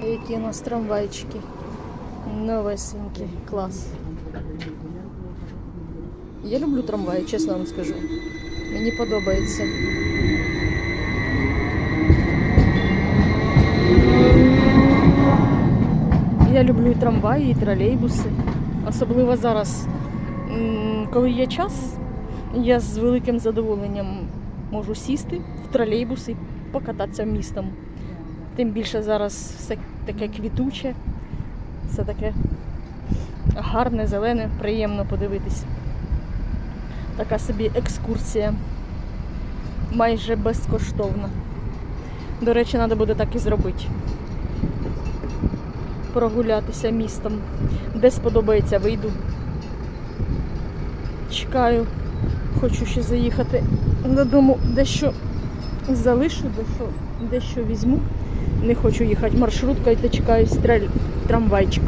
такі у нас трамвайчики. Новесенькі, клас. Я люблю трамваї, чесно вам скажу. Мені подобається. Я люблю і трамваї, і тролейбуси. Особливо зараз, коли є час, я з великим задоволенням можу сісти в тролейбус і покататися містом. Тим більше зараз все таке квітуче, все таке гарне, зелене, приємно подивитись. Така собі екскурсія. Майже безкоштовна. До речі, треба буде так і зробити. Прогулятися містом. Де сподобається, вийду. Чекаю. Хочу ще заїхати додому, дещо залишу, дещо, дещо візьму не хочу їхати маршруткою та чекаю стрель трамвайчик.